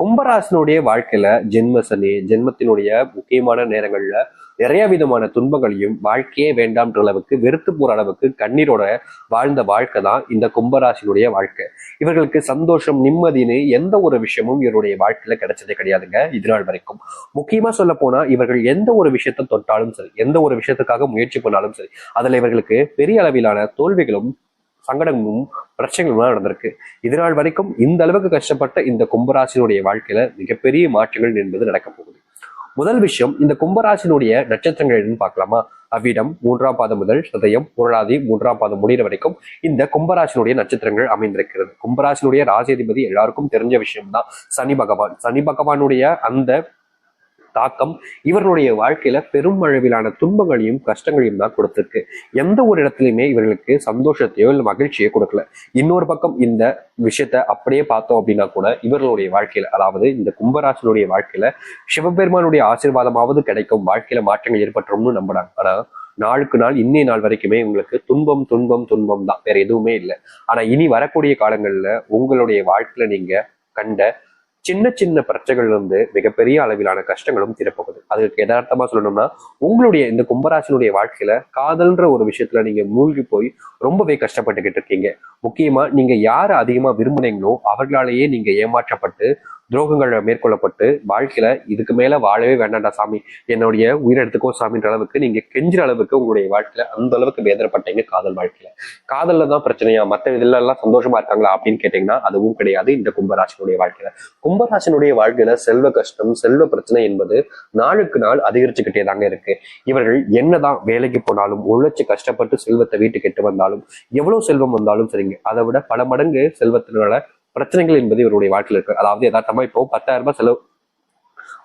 கும்பராசனுடைய வாழ்க்கையில ஜென்ம சனி ஜென்மத்தினுடைய முக்கியமான நேரங்கள்ல நிறைய விதமான துன்பங்களையும் வாழ்க்கையே வேண்டாம்ன்ற அளவுக்கு வெறுத்து போற அளவுக்கு கண்ணீரோட வாழ்ந்த வாழ்க்கை தான் இந்த கும்பராசினுடைய வாழ்க்கை. இவர்களுக்கு சந்தோஷம் நிம்மதின்னு எந்த ஒரு விஷயமும் இவருடைய வாழ்க்கையில கிடைச்சதே கிடையாதுங்க இது நாள் வரைக்கும். முக்கியமா சொல்ல போனா இவர்கள் எந்த ஒரு விஷயத்தை தொட்டாலும் சரி எந்த ஒரு விஷயத்துக்காக முயற்சி பண்ணாலும் சரி அதுல இவர்களுக்கு பெரிய அளவிலான தோல்விகளும் சங்கடமும் பிரச்சனைகளும் நடந்திருக்கு. இதனால் வரைக்கும் இந்த அளவுக்கு கஷ்டப்பட்ட இந்த கும்பராசினுடைய வாழ்க்கையில மிகப்பெரிய மாற்றங்கள் என்பது நடக்க போகுது. முதல் விஷயம் இந்த கும்பராசினுடைய நட்சத்திரங்கள் என்னன்னு பார்க்கலாமா? அவ்விடம் மூன்றாம் பாதம் முதல் சதயம் புரளாதி மூன்றாம் பாதம் முடிகிற வரைக்கும் இந்த கும்பராசினுடைய நட்சத்திரங்கள் அமைந்திருக்கிறது. கும்பராசினுடைய ராசியதிபதி எல்லாருக்கும் தெரிஞ்ச விஷயம்தான். சனி பகவான். சனி பகவானுடைய அந்த தாக்கம் இவர்களுடைய வாழ்க்கையில பெரும் அளவிலான துன்பங்களையும் கஷ்டங்களையும் தான் கொடுத்துருக்கு. எந்த ஒரு இடத்துலையுமே இவர்களுக்கு சந்தோஷத்தையோ இல்லை மகிழ்ச்சியோ கொடுக்கல. இன்னொரு பக்கம் இந்த விஷயத்த அப்படியே பார்த்தோம் அப்படின்னா கூட இவர்களுடைய வாழ்க்கையில அதாவது இந்த கும்பராசனுடைய வாழ்க்கையில சிவபெருமானுடைய ஆசீர்வாதமாவது கிடைக்கும். வாழ்க்கையில மாற்றங்கள் ஏற்பட்டுரும்னு நம்புறாங்க. ஆனா நாளுக்கு நாள் இன்னைய நாள் வரைக்குமே உங்களுக்கு துன்பம் துன்பம் துன்பம் தான். வேற எதுவுமே இல்லை. ஆனா இனி வரக்கூடிய காலங்கள்ல உங்களுடைய வாழ்க்கையில நீங்க கண்ட சின்ன சின்ன பிரச்சனைகள் இருந்து மிகப்பெரிய அளவிலான கஷ்டங்களும் தீரப்போகுது. அதுக்கு யதார்த்தமா சொல்லணும்னா உங்களுடைய இந்த கும்பராசினுடைய வாழ்க்கையில காதல்ன்ற ஒரு விஷயத்துல நீங்க மூழ்கி போய் ரொம்பவே கஷ்டப்பட்டுக்கிட்டு இருக்கீங்க. முக்கியமா நீங்க யாரை அதிகமா விரும்புனீங்களோ அவர்களாலேயே நீங்க ஏமாற்றப்பட்டு துரோகங்கள் மேற்கொள்ளப்பட்டு வாழ்க்கையில இதுக்கு மேல வாழவே வேண்டாண்டா சாமி. என்னுடைய உயிரெடுத்துக்கோ சாமின்ற அளவுக்கு நீங்க கெஞ்சுற அளவுக்கு உங்களுடைய வாழ்க்கையில அந்த அளவுக்கு வேதனைப்பட்டீங்க காதல் வாழ்க்கையில. காதல்ல தான் பிரச்சனையா? மற்ற இதுல எல்லாம் சந்தோஷமா இருக்காங்களா அப்படின்னு கேட்டீங்கன்னா அதுவும் கிடையாது. இந்த கும்பராசினுடைய வாழ்க்கையில. கும்பராசினுடைய வாழ்க்கையில செல்வ கஷ்டம் செல்வ பிரச்சனை என்பது நாளுக்கு நாள் அதிகரிச்சுக்கிட்டே தாங்க இருக்கு. இவர்கள் என்னதான் வேலைக்கு போனாலும் உழைச்சு கஷ்டப்பட்டு செல்வத்தை வீட்டுக்கு எட்டு வந்தாலும் எவ்வளவு செல்வம் வந்தாலும் சரிங்க. அதை விட பல மடங்கு செல்வத்தினால பிரச்சனைகள் என்பது இவருடைய வாழ்க்கையில் இருக்கு. அதாவது எதார்த்தமா இப்போ பத்தாயிரம் ரூபாய் செலவு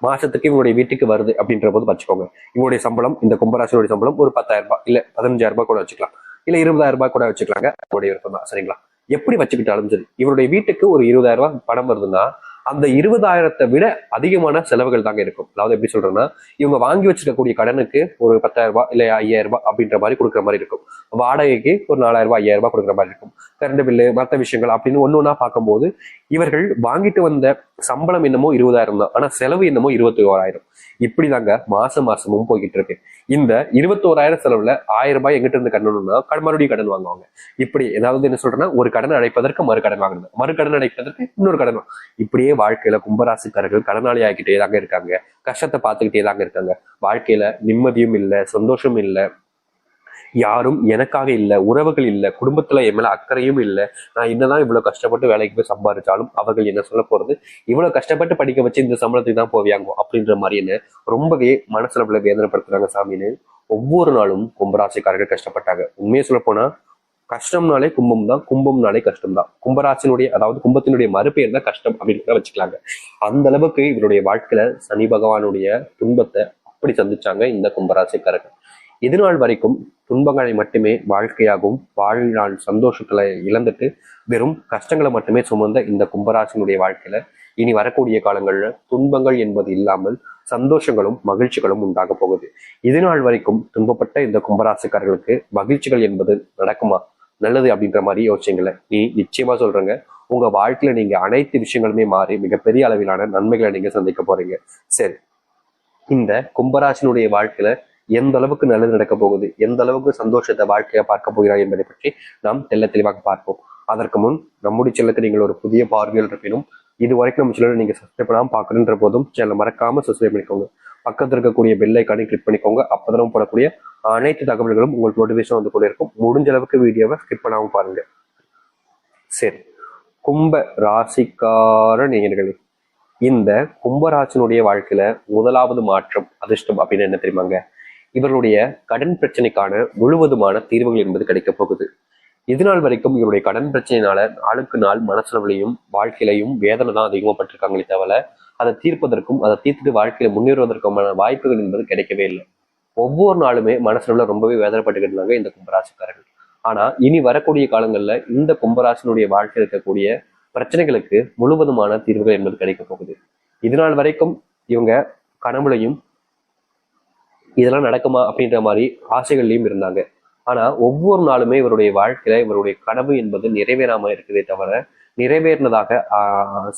மாசத்துக்கு இவங்களுடைய வீட்டுக்கு வருது அப்படின்ற போது வச்சுக்கோங்க. இவங்களுடைய சம்பளம் இந்த கும்பராசினுடைய சம்பளம் ஒரு பத்தாயிரம் ரூபாய் இல்ல பதினஞ்சாயிரம் ரூபாய் கூட வச்சுக்கலாம். இல்ல இருபதாயிரம் ரூபாய் கூட வச்சுக்கலாங்க. அவருடைய விருப்பம் தான் சரிங்களா? எப்படி வச்சுக்கிட்டாலும் சரி இவருடைய வீட்டுக்கு ஒரு இருபதாயிரம் ரூபாய் பணம் வருதுன்னா அந்த இருபதாயிரத்தை விட அதிகமான செலவுகள் தாங்க இருக்கும். அதாவது எப்படி சொல்றேன்னா இவங்க வாங்கி வச்சிருக்கக்கூடிய கடனுக்கு ஒரு பத்தாயிரம் ரூபாய் இல்லை ஐயாயிரம் ரூபாய் அப்படின்ற மாதிரி கொடுக்குற மாதிரி இருக்கும். வாடகைக்கு ஒரு நாலாயிரம் ரூபாய் ஐயாயிரம் ரூபாய் கொடுக்குற மாதிரி இருக்கும். கரண்ட் பில்லு மற்ற விஷயங்கள் அப்படின்னு ஒன்று ஒன்றா பார்க்கும்போது இவர்கள் வாங்கிட்டு வந்த சம்பளம் என்னமோ இருபதாயிரம் தான். ஆனால் செலவு என்னமோ இருபத்தி ஓராயிரம் இப்படிதாங்க மாசம் மாசமும் போய்கிட்டு இருக்கு. இந்த இருபத்தோராயிரம் செலவுல ஆயிரம் ரூபாய் எங்கிட்ட இருந்து கட்டணும்னா மறுபடியும் கடன் வாங்குவாங்க. இப்படி ஏதாவது என்ன சொல்றேன்னா ஒரு கடன் அடைப்பதற்கு மறு கடன் வாங்குறது. மறு கடன் அடைப்பதற்கு இன்னொரு கடன் இப்படியே வாழ்க்கையில கும்பராசிக்காரர்கள் கடனாளி ஆகிக்கிட்டே தாங்க இருக்காங்க. கஷ்டத்தை பார்த்துக்கிட்டே தாங்க இருக்காங்க. வாழ்க்கையில நிம்மதியும் இல்லை சந்தோஷமும் இல்லை. யாரும் எனக்காக இல்லை உறவுகள் இல்லை குடும்பத்தில் என் மேலே அக்கறையும் இல்லை. நான் என்னதான் இவ்வளோ கஷ்டப்பட்டு வேலைக்கு போய் சம்பாதிச்சாலும் அவர்கள் என்ன சொல்ல போகிறது இவ்வளோ கஷ்டப்பட்டு படிக்க வச்சு இந்த சம்பளத்துக்கு தான் போவியாங்க அப்படின்ற மாதிரி என்ன ரொம்பவே மனசுல இவ்வளோ வேதனைப்படுத்துறாங்க சாமின்னு ஒவ்வொரு நாளும் கும்பராசிக்காரர்கள் கஷ்டப்பட்டாங்க. உண்மையை சொல்ல கஷ்டம்னாலே கும்பம் தான் கும்பம்னாலே கஷ்டம் தான் கும்பராசினுடைய அதாவது கும்பத்தினுடைய மறுபெயர் தான் கஷ்டம் அப்படின்னு வச்சுக்கலாங்க. அந்த அளவுக்கு இவருடைய வாழ்க்கையில சனி பகவானுடைய துன்பத்தை அப்படி சந்திச்சாங்க இந்த கும்பராசிக்காரர்கள். இதுநாள் வரைக்கும் துன்பங்களை மட்டுமே வாழ்க்கையாகவும் வாழ்நாள் சந்தோஷத்துல இழந்துட்டு வெறும் கஷ்டங்களை மட்டுமே சுமந்த இந்த கும்பராசினுடைய வாழ்க்கையில இனி வரக்கூடிய காலங்களில் துன்பங்கள் என்பது இல்லாமல் சந்தோஷங்களும் மகிழ்ச்சிகளும் உண்டாக போகுது. இதுநாள் வரைக்கும் துன்பப்பட்ட இந்த கும்பராசிக்காரர்களுக்கு மகிழ்ச்சிகள் என்பது நடக்குமா? நல்லது அப்படின்ற மாதிரி யோசிச்சிங்கள. நீ நிச்சயமா சொல்றேங்க. உங்க வாழ்க்கையில நீங்க அனைத்து விஷயங்களுமே மாறி மிகப்பெரிய அளவிலான நன்மைகளை நீங்க சந்திக்க போறீங்க. சரி. இந்த கும்பராசினுடைய வாழ்க்கையில எந்த அளவுக்கு நல்லது நடக்க போகுது எந்த அளவுக்கு சந்தோஷத்தை வாழ்க்கையை பார்க்க போகிறார் என்பதை பற்றி நாம் தெல்ல தெளிவாக பார்ப்போம். அதற்கு முன் நம்முடைய செல்லுக்கு நீங்கள் ஒரு புதிய பார்வையில் இருப்பினும் இது வரைக்கும் நம்ம சேனலை நீங்க சப்ஸ்கிரைப் பண்ணாமல் பார்க்கணுன்ற போதும் சேனலை மறக்காமல் சப்ஸ்கிரைப் பண்ணிக்கோங்க. பக்கத்துல இருக்கக்கூடிய பெல் ஐக்கானை கிளிக் பண்ணிக்கோங்க. அப்பதான் போடக்கூடிய அனைத்து தகவல்களும் உங்களுக்கு நோட்டிஃபிகேஷன் வந்து கொண்டே இருக்கும். முடிஞ்ச அளவுக்கு வீடியோவை ஸ்கிப் பண்ணாமல் பாருங்க. சரி. கும்ப ராசிக்கார நேயர்களே இந்த கும்பராசினுடைய வாழ்க்கையில முதலாவது மாற்றம் அதிர்ஷ்டம் அப்படின்னு என்ன தெரியுமாங்க? இவர்களுடைய கடன் பிரச்சனைக்கான முழுவதுமான தீர்வுகள் என்பது கிடைக்கப் போகுது. இது நாள் வரைக்கும் இவருடைய கடன் பிரச்சனையினால நாளுக்கு நாள் மனசுலவிலையும் வாழ்க்கையிலையும் வேதனை தான் அதிகமாகப்பட்டிருக்காங்களே தவிர அதை தீர்ப்பதற்கும் அதை தீர்த்துட்டு வாழ்க்கையில முன்னேறுவதற்குமான வாய்ப்புகள் என்பது கிடைக்கவே இல்லை. ஒவ்வொரு நாளுமே மனசுல ரொம்பவே வேதனைப்பட்டுக்கிட்டு இருந்தாங்க இந்த கும்பராசிக்காரர்கள். ஆனா இனி வரக்கூடிய காலங்கள்ல இந்த கும்பராசினுடைய வாழ்க்கையில் இருக்கக்கூடிய பிரச்சனைகளுக்கு முழுவதுமான தீர்வுகள் என்பது கிடைக்க போகுது. இதுநாள் வரைக்கும் இவங்க கனவுலையும் இதெல்லாம் நடக்குமா அப்படின்ற மாதிரி ஆசைகள்லையும் இருந்தாங்க. ஆனா ஒவ்வொரு நாளுமே இவருடைய வாழ்க்கையில இவருடைய கனவு என்பது நிறைவேறாம இருக்குதே தவிர நிறைவேறினதாக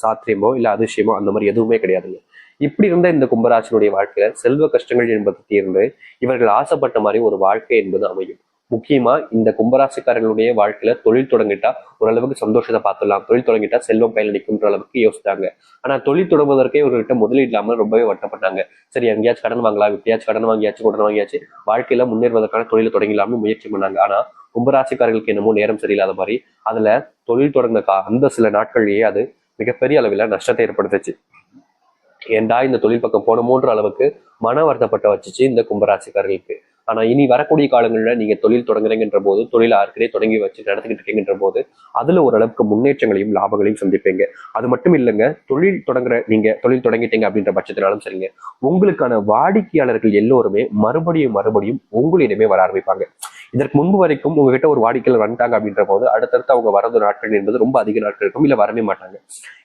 சாத்தியமோ இல்ல அதிசயமோ அந்த மாதிரி எதுவுமே கிடையாதுங்க. இப்படி இருந்த இந்த கும்பராசினுடைய வாழ்க்கையில செல்வ கஷ்டங்கள் என்பது தீர்ந்து இவர்கள் ஆசைப்பட்ட மாதிரி ஒரு வாழ்க்கை என்பது அமையும். முக்கியமா இந்த கும்பராசிக்காரர்களுடைய வாழ்க்கையில தொழில் தொடங்கிட்டா ஓரளவுக்கு சந்தோஷத்தை பார்த்துடலாம். தொழில் தொடங்கிட்டா செல்வம் பயனளிக்கும்ன்ற அளவுக்கு யோசித்தாங்க ஆனா தொழில் தொடங்குவதற்கே இவர்கிட்ட முதலீடு இல்லாமல் ரொம்பவே வட்டப்பட்டாங்க சரி எங்கேயாச்சும் கடன் வாங்கலாம் எப்படியாச்சும் கடன் வாங்கியாச்சு கடன் வாங்கியாச்சு. வாழ்க்கையில முன்னேறுவதற்கான தொழிலை தொடங்கலாம்னு முயற்சி பண்ணாங்க. ஆனா கும்பராசிக்காரர்களுக்கு என்னமோ நேரம் சரியில்லாத மாதிரி அதுல தொழில் தொடங்கின அந்த சில நாட்கள்லயே அது மிகப்பெரிய அளவில் நஷ்டத்தை ஏற்படுத்துச்சு. ஏண்டா இந்த தொழில் பக்கம் போனமோன்ற அளவுக்கு மன வருத்தப்பட்ட வச்சுச்சு இந்த கும்பராசிக்காரர்களுக்கு. ஆனா இனி வரக்கூடிய காலங்களில் நீங்க தொழில் தொடங்குறீங்கன்ற போது தொழில் ஆர்க்கிறே தொடங்கி வச்சு நடத்திக்கிட்டு இருக்கீங்கன்ற போது அதுல ஓரளவுக்கு முன்னேற்றங்களையும் லாபங்களையும் சந்திப்பீங்க. அது மட்டும் இல்லைங்க தொழில் தொடங்குற நீங்க தொழில் தொடங்கிட்டீங்க அப்படின்ற பட்சத்தினாலும் சரிங்க. உங்களுக்கான வாடிக்கையாளர்கள் எல்லோருமே மறுபடியும் மறுபடியும் உங்களிடமே வர ஆரம்பிப்பாங்க. இதற்கு முன்பு வரைக்கும் உங்ககிட்ட ஒரு வாடிக்கையாளர் வந்துட்டாங்க அப்படின்ற போது அடுத்தடுத்து அவங்க வரது நாட்கள் என்பது ரொம்ப அதிக நாட்கள் இருக்கும் இல்ல வரவே மாட்டாங்க.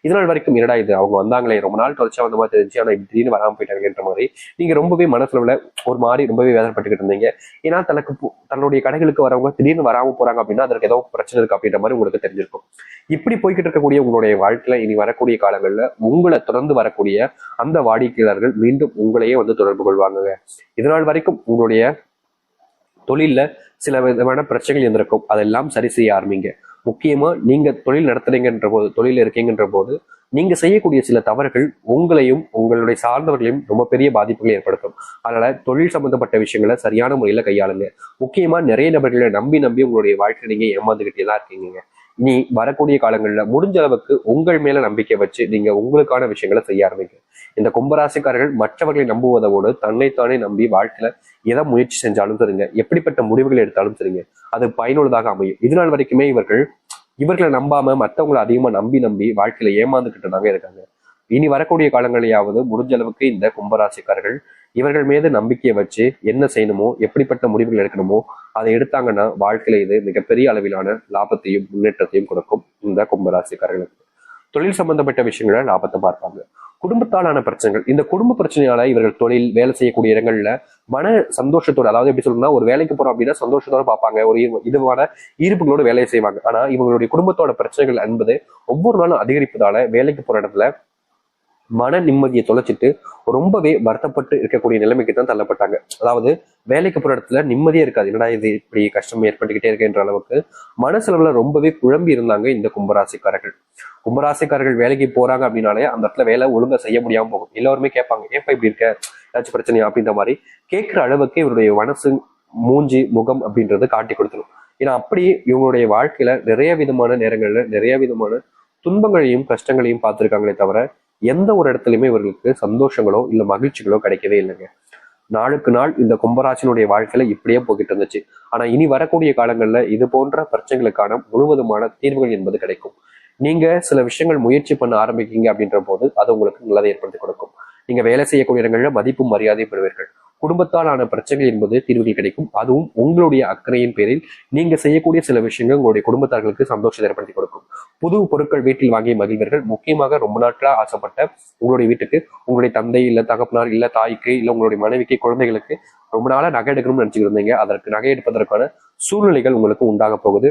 இதனால் வரைக்கும் என்னடா இது அவங்க வந்தாங்களே ரொம்ப நாள் கழிச்சா வந்த மாதிரி தெரிஞ்சு ஆனா திடீர்னு வராம போயிட்டாங்கன்ற மாதிரி நீங்க ரொம்பவே மனசுல ஒரு மாதிரி ரொம்பவே வேதனைப்பட்டுக்கிட்டு இருந்தீங்க. ஏன்னா தனக்கு தன்னுடைய கடைகளுக்கு வரவங்க திடீர்னு வராம போறாங்க அப்படின்னா அதற்கு ஏதோ பிரச்சனை இருக்கு அப்படின்ற மாதிரி உங்களுக்கு தெரிஞ்சிருக்கும். இப்படி போய்கிட்டு இருக்கக்கூடிய உங்களுடைய வாழ்க்கையில இனி வரக்கூடிய காலங்கள்ல உங்களை தொடர்ந்து வரக்கூடிய அந்த வாடிக்கையாளர்கள் மீண்டும் உங்களையே வந்து தொடர்பு கொள்வாங்க இதனால் வரைக்கும் உங்களுடைய தொழில்ல சில விதமான பிரச்சனைகள் இருந்திருக்கும். அதெல்லாம் சரி செய்ய ஆரம்பிங்க. முக்கியமாக நீங்கள் தொழில் நடத்துறீங்கன்ற போது தொழில் இருக்கீங்கன்ற போது நீங்கள் செய்யக்கூடிய சில தவறுகள் உங்களையும் உங்களுடைய சார்ந்தவர்களையும் ரொம்ப பெரிய பாதிப்புகளை ஏற்படுத்தும். அதனால் தொழில் சம்பந்தப்பட்ட விஷயங்களை சரியான முறையில் கையாளுங்க. முக்கியமாக நிறைய நபர்களை நம்பி நம்பி உங்களுடைய வாழ்க்கை நீங்கள் ஏமாந்துக்கிட்டே தான் இருக்கீங்க நீ வரக்கூடிய காலங்களில் முடிஞ்ச அளவுக்கு உங்கள் மேல நம்பிக்கை வச்சு நீங்க உங்களுக்கான விஷயங்களை செய்ய ஆரம்பிங்க. இந்த கும்பராசிக்காரர்கள் மற்றவர்களை நம்புவதோடு தன்னைத்தானே நம்பி வாழ்க்கையில எதை முயற்சி செஞ்சாலும் சரிங்க. எப்படிப்பட்ட முடிவுகள் எடுத்தாலும் சரிங்க. அது பயனுள்ளதாக அமையும். இதனால் வரைக்குமே இவர்கள் இவர்களை நம்பாம மற்றவங்களை அதிகமா நம்பி நம்பி வாழ்க்கையில ஏமாந்துகிட்டு தாங்க இருக்காங்க. இனி வரக்கூடிய காலங்களையாவது முடிஞ்ச அளவுக்கு இந்த கும்பராசிக்காரர்கள் இவர்கள் மீது நம்பிக்கையை வச்சு என்ன செய்யணுமோ எப்படிப்பட்ட முடிவுகள் எடுக்கணுமோ அதை எடுத்தாங்கன்னா வாழ்க்கையில இது மிகப்பெரிய அளவிலான லாபத்தையும் முன்னேற்றத்தையும் கொடுக்கும். இந்த கும்பராசிக்காரர்களுக்கு. தொழில் சம்பந்தப்பட்ட விஷயங்கள லாபத்தை பார்ப்பாங்க. குடும்பத்தாலான பிரச்சனைகள். இந்த குடும்ப பிரச்சனையால இவர்கள் தொழில் வேலை செய்யக்கூடிய இடங்கள்ல மன சந்தோஷத்தோட அதாவது எப்படி சொல்லணும்னா ஒரு வேலைக்கு போறோம் அப்படின்னா சந்தோஷத்தோட பார்ப்பாங்க. ஒரு இதுவான ஈர்ப்புகளோட வேலையை செய்வாங்க. ஆனா இவங்களுடைய குடும்பத்தோட பிரச்சனைகள் என்பது ஒவ்வொரு நாளும் அதிகரிப்பதால வேலைக்கு போற இடத்துல மன நிம்மதியை தொலைச்சிட்டு ரொம்பவே வருத்தப்பட்டு இருக்கக்கூடிய நிலைமைக்கு தான் தள்ளப்பட்டாங்க. அதாவது வேலைக்கு போற இடத்துல நிம்மதியே இருக்காது. என்னடா இது இப்படி கஷ்டம் ஏற்பட்டுக்கிட்டே இருக்குன்ற அளவுக்கு மனசளவுல ரொம்பவே குழம்பி இருந்தாங்க இந்த கும்பராசிக்காரர்கள். கும்பராசிக்காரர்கள் வேலைக்கு போறாங்க அப்படின்னாலே அந்த இடத்துல வேலை ஒழுங்கா செய்ய முடியாம போகும். எல்லாருமே கேட்பாங்க ஏப்பா இப்படி இருக்க? ஏதாச்சும் பிரச்சனையா அப்படின்ற மாதிரி கேட்கிற அளவுக்கு இவருடைய மனசு மூஞ்சி முகம் அப்படின்றது காட்டி கொடுத்துரும். ஏன்னா அப்படி இவங்களுடைய வாழ்க்கையில நிறைய விதமான நேரங்கள்ல நிறைய விதமான துன்பங்களையும் கஷ்டங்களையும் பார்த்திருக்காங்களே தவிர எந்த ஒரு இடத்துலையுமே இவர்களுக்கு சந்தோஷங்களோ இல்லை மகிழ்ச்சிகளோ கிடைக்கவே இல்லைங்க. நாளுக்கு நாள் இந்த கும்பராசினுடைய வாழ்க்கையில இப்படியே போய்கிட்டு இருந்துச்சு. ஆனா இனி வரக்கூடிய காலங்கள்ல இது போன்ற பிரச்சனைகளுக்கான முழுவதுமான தீர்வுகள் என்பது கிடைக்கும். நீங்க சில விஷயங்கள் முயற்சி பண்ண ஆரம்பிக்கீங்க அப்படின்ற போது அது உங்களுக்கு நல்லதை ஏற்படுத்தி கொடுக்கும். நீங்க வேலை செய்யக்கூடிய இடங்களில் மதிப்பும் மரியாதையும் பெறுவீர்கள். குடும்பத்தாலான பிரச்சனைகள் என்பது தீர்வுகள் கிடைக்கும். அதுவும் உங்களுடைய அக்கறையின் பேரில் நீங்க செய்யக்கூடிய சில விஷயங்கள் உங்களுடைய குடும்பத்தார்களுக்கு சந்தோஷத்தை ஏற்படுத்தி கொடுக்கும். புது பொருட்கள் வீட்டில் வாங்கி மகிழ்வீர்கள். முக்கியமாக ரொம்ப நாட்களாக ஆசைப்பட்ட உங்களுடைய வீட்டுக்கு உங்களுடைய தந்தை இல்ல தகப்பனார் இல்ல தாய்க்கு இல்ல உங்களுடைய மனைவிக்கு குழந்தைகளுக்கு ரொம்ப நாளா நகை எடுக்கணும்னு நினைச்சுட்டு இருந்தீங்க. அதற்கு நகை எடுப்பதற்கான சூழ்நிலைகள் உங்களுக்கு உண்டாக போகுது.